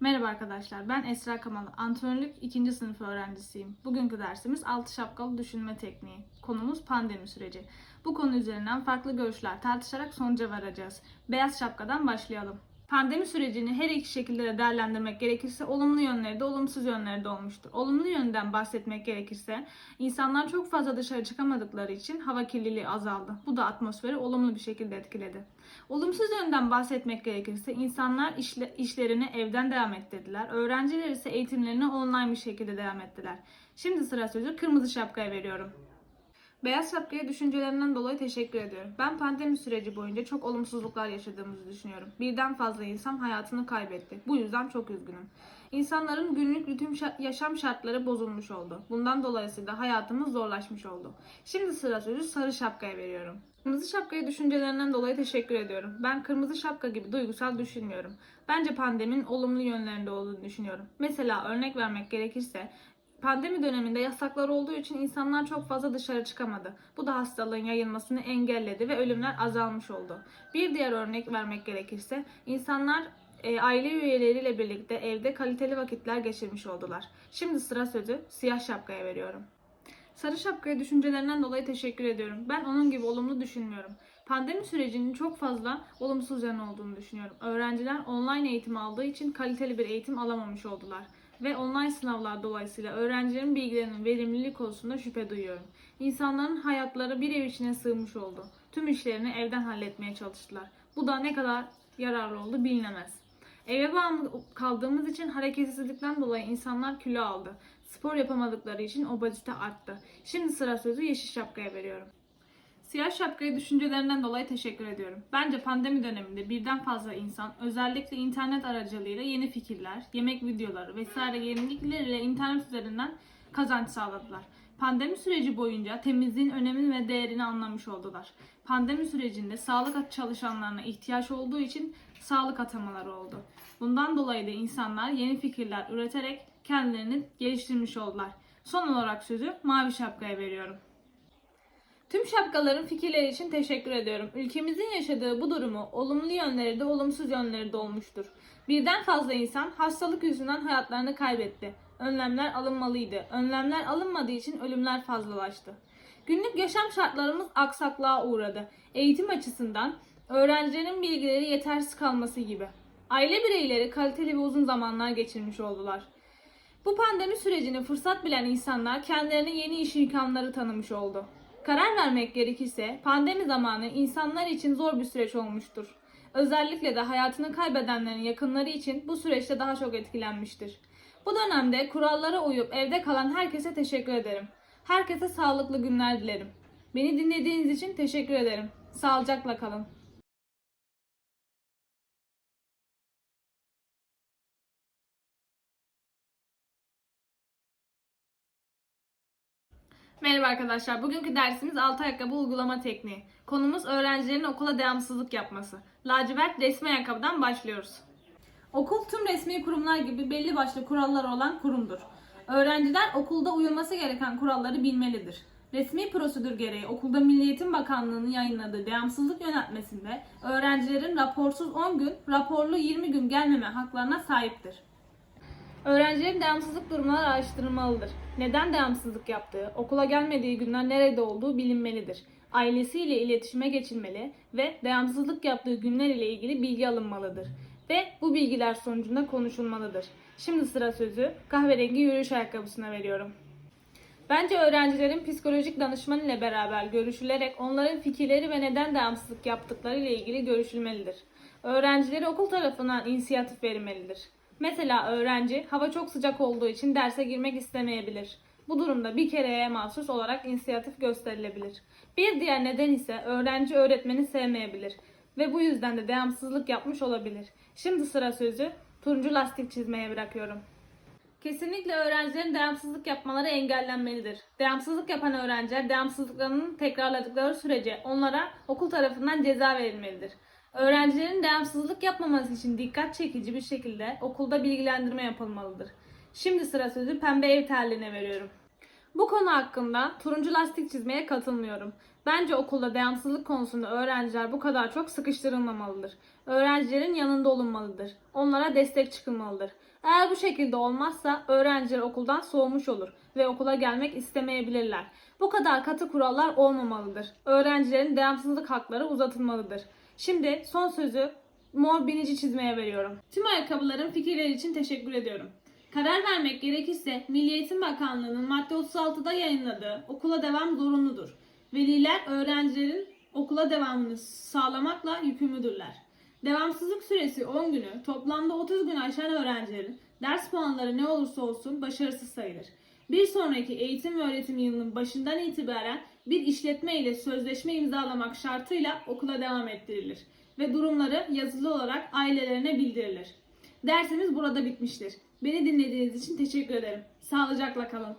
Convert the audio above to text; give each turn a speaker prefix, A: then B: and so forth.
A: Merhaba arkadaşlar, ben Esra Kamal. Antrenörlük 2. sınıf öğrencisiyim. Bugünkü dersimiz altı şapkalı düşünme tekniği. Konumuz pandemi süreci. Bu konu üzerinden farklı görüşler tartışarak sonuca varacağız. Beyaz şapkadan başlayalım. Pandemi sürecini her iki şekilde de değerlendirmek gerekirse olumlu yönleri de olumsuz yönleri de olmuştur. Olumlu yönden bahsetmek gerekirse insanlar çok fazla dışarı çıkamadıkları için hava kirliliği azaldı. Bu da atmosferi olumlu bir şekilde etkiledi. Olumsuz yönden bahsetmek gerekirse insanlar işle, işlerini evden devam ettirdiler. Öğrenciler ise eğitimlerini online bir şekilde devam ettiler. Şimdi sıra sözü kırmızı şapkaya veriyorum. Beyaz şapkaya düşüncelerinden dolayı teşekkür ediyorum. Ben pandemi süreci boyunca çok olumsuzluklar yaşadığımızı düşünüyorum. Birden fazla insan hayatını kaybetti. Bu yüzden çok üzgünüm. İnsanların günlük şa- yaşam şartları bozulmuş oldu. Bundan dolayısıyla hayatımız zorlaşmış oldu. Şimdi sıra sözü sarı şapkaya veriyorum. Kırmızı şapkaya düşüncelerinden dolayı teşekkür ediyorum. Ben kırmızı şapka gibi duygusal düşünmüyorum. Bence pandeminin olumlu yönlerinde olduğunu düşünüyorum. Mesela örnek vermek gerekirse Pandemi döneminde yasaklar olduğu için insanlar çok fazla dışarı çıkamadı. Bu da hastalığın yayılmasını engelledi ve ölümler azalmış oldu. Bir diğer örnek vermek gerekirse insanlar e, aile üyeleriyle birlikte evde kaliteli vakitler geçirmiş oldular. Şimdi sıra sözü siyah şapkaya veriyorum. Sarı şapkaya düşüncelerinden dolayı teşekkür ediyorum. Ben onun gibi olumlu düşünmüyorum. Pandemi sürecinin çok fazla olumsuz yanı olduğunu düşünüyorum. Öğrenciler online eğitim aldığı için kaliteli bir eğitim alamamış oldular. Ve online sınavlar dolayısıyla öğrencilerin bilgilerinin verimlilik konusunda şüphe duyuyorum. İnsanların hayatları bir ev içine sığmış oldu. Tüm işlerini evden halletmeye çalıştılar. Bu da ne kadar yararlı oldu bilinemez. Eve bağımlı kaldığımız için hareketsizlikten dolayı insanlar kilo aldı. Spor yapamadıkları için obezite arttı. Şimdi sıra sözü yeşil şapkaya veriyorum. Siyah şapkaya düşüncelerinden dolayı teşekkür ediyorum. Bence pandemi döneminde birden fazla insan özellikle internet aracılığıyla yeni fikirler, yemek videoları vesaire yenilikleriyle internet üzerinden kazanç sağladılar. Pandemi süreci boyunca temizliğin önemini ve değerini anlamış oldular. Pandemi sürecinde sağlık çalışanlarına ihtiyaç olduğu için sağlık atamaları oldu. Bundan dolayı da insanlar yeni fikirler üreterek kendilerini geliştirmiş oldular. Son olarak sözü mavi şapkaya veriyorum. Tüm şapkaların fikirleri için teşekkür ediyorum. Ülkemizin yaşadığı bu durumu olumlu yönleri de olumsuz yönleri de olmuştur. Birden fazla insan hastalık yüzünden hayatlarını kaybetti. Önlemler alınmalıydı. Önlemler alınmadığı için ölümler fazlalaştı. Günlük yaşam şartlarımız aksaklığa uğradı. Eğitim açısından öğrencilerin bilgileri yetersiz kalması gibi. Aile bireyleri kaliteli ve uzun zamanlar geçirmiş oldular. Bu pandemi sürecini fırsat bilen insanlar kendilerine yeni iş imkanları tanımış oldu. Karar vermek gerekirse pandemi zamanı insanlar için zor bir süreç olmuştur. Özellikle de hayatını kaybedenlerin yakınları için bu süreçte daha çok etkilenmiştir. Bu dönemde kurallara uyup evde kalan herkese teşekkür ederim. Herkese sağlıklı günler dilerim. Beni dinlediğiniz için teşekkür ederim. Sağlıcakla kalın. Merhaba arkadaşlar. Bugünkü dersimiz altı ayakkabı uygulama tekniği. Konumuz öğrencilerin okula devamsızlık yapması. Lacivert resmi ayakkabıdan başlıyoruz. Okul tüm resmi kurumlar gibi belli başlı kuralları olan kurumdur. Öğrenciler okulda uyulması gereken kuralları bilmelidir. Resmi prosedür gereği okulda Milli Eğitim Bakanlığı'nın yayınladığı devamsızlık yönetmesinde öğrencilerin raporsuz 10 gün, raporlu 20 gün gelmeme haklarına sahiptir. Öğrencilerin devamsızlık durumları araştırılmalıdır. Neden devamsızlık yaptığı, okula gelmediği günler nerede olduğu bilinmelidir. Ailesiyle iletişime geçilmeli ve devamsızlık yaptığı günler ile ilgili bilgi alınmalıdır. Ve bu bilgiler sonucunda konuşulmalıdır. Şimdi sıra sözü kahverengi yürüyüş ayakkabısına veriyorum. Bence öğrencilerin psikolojik danışman ile beraber görüşülerek onların fikirleri ve neden devamsızlık yaptıkları ile ilgili görüşülmelidir. Öğrencileri okul tarafından inisiyatif verilmelidir. Mesela öğrenci hava çok sıcak olduğu için derse girmek istemeyebilir. Bu durumda bir kereye mahsus olarak inisiyatif gösterilebilir. Bir diğer neden ise öğrenci öğretmeni sevmeyebilir ve bu yüzden de devamsızlık yapmış olabilir. Şimdi sıra sözü turuncu lastik çizmeye bırakıyorum. Kesinlikle öğrencilerin devamsızlık yapmaları engellenmelidir. Devamsızlık yapan öğrenciler devamsızlıklarını tekrarladıkları sürece onlara okul tarafından ceza verilmelidir. Öğrencilerin devamsızlık yapmaması için dikkat çekici bir şekilde okulda bilgilendirme yapılmalıdır. Şimdi sıra sözü pembe ev terliğine veriyorum. Bu konu hakkında turuncu lastik çizmeye katılmıyorum. Bence okulda devamsızlık konusunda öğrenciler bu kadar çok sıkıştırılmamalıdır. Öğrencilerin yanında olunmalıdır. Onlara destek çıkılmalıdır. Eğer bu şekilde olmazsa öğrenciler okuldan soğumuş olur ve okula gelmek istemeyebilirler. Bu kadar katı kurallar olmamalıdır. Öğrencilerin devamsızlık hakları uzatılmalıdır. Şimdi son sözü mor binici çizmeye veriyorum. Tüm ayakkabıların fikirleri için teşekkür ediyorum. Karar vermek gerekirse Milli Eğitim Bakanlığı'nın madde 36'da yayınladığı okula devam zorunludur. Veliler öğrencilerin okula devamını sağlamakla yükümlüdürler. Devamsızlık süresi 10 günü, toplamda 30 gün aşan öğrencilerin ders puanları ne olursa olsun başarısız sayılır. Bir sonraki eğitim ve öğretim yılının başından itibaren bir işletme ile sözleşme imzalamak şartıyla okula devam ettirilir ve durumları yazılı olarak ailelerine bildirilir. Dersimiz burada bitmiştir. Beni dinlediğiniz için teşekkür ederim. Sağlıcakla kalın.